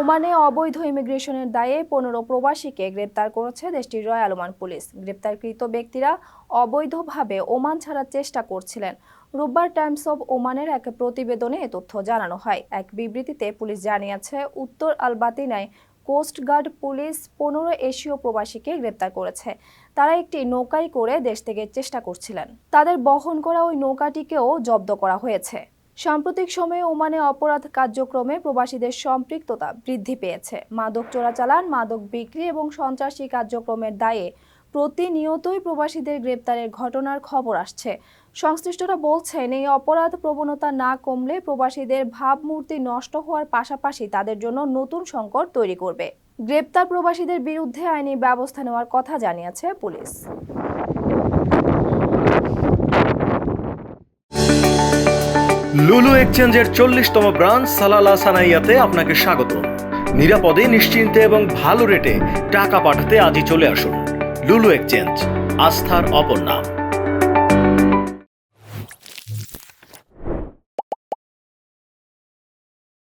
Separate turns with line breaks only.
ওমানে অবৈধ ইমিগ্রেশনের দায়ে পনেরো প্রবাসীকে গ্রেপ্তার করেছে দেশটির রয়্যাল ওমান পুলিশ। গ্রেপ্তারকৃত ব্যক্তিরা অবৈধভাবে ওমান ছাড়ার চেষ্টা করছিলেন। রোববার টাইমস অব ওমানের এক প্রতিবেদনে এ তথ্য জানানো হয়। এক বিবৃতিতে পুলিশ জানিয়েছে, উত্তর আলবাতিনায় কোস্টগার্ড পুলিশ পনেরো এশীয় প্রবাসীকে গ্রেপ্তার করেছে। তারা একটি নৌকায় করে দেশ থেকে চেষ্টা করছিলেন। তাদের বহন করা ওই নৌকাটিকেও জব্দ করা হয়েছে। সাম্প্রতিক সময়ে ওমানে অপরাধ কার্যক্রমে প্রবাসীদের সম্পৃক্ততা বৃদ্ধি পেয়েছে। মাদক চোরাচালান, মাদক বিক্রি এবং সন্ত্রাসী কার্যক্রমের দায়ে প্রতিনিয়তই প্রবাসীদের গ্রেপ্তারের ঘটনার খবর আসছে। সংশ্লিষ্টরা বলছেন, এই অপরাধ প্রবণতা না কমলে প্রবাসীদের ভাবমূর্তি নষ্ট হওয়ার পাশাপাশি তাদের জন্য নতুন সংকট তৈরি করবে। গ্রেপ্তার প্রবাসীদের বিরুদ্ধে আইনি ব্যবস্থা নেওয়ার কথা জানিয়েছে পুলিশ।
লুলু এক্সচেঞ্জের চল্লিশতম ব্রাঞ্চ সালালা সানাইয়াতে আপনাকে স্বাগত। নিরাপদে, নিশ্চিন্তে এবং ভালো রেটে টাকা পাঠাতে আজই চলে আসুন। লুলু এক্সচেঞ্জ, আস্থার অপর নাম।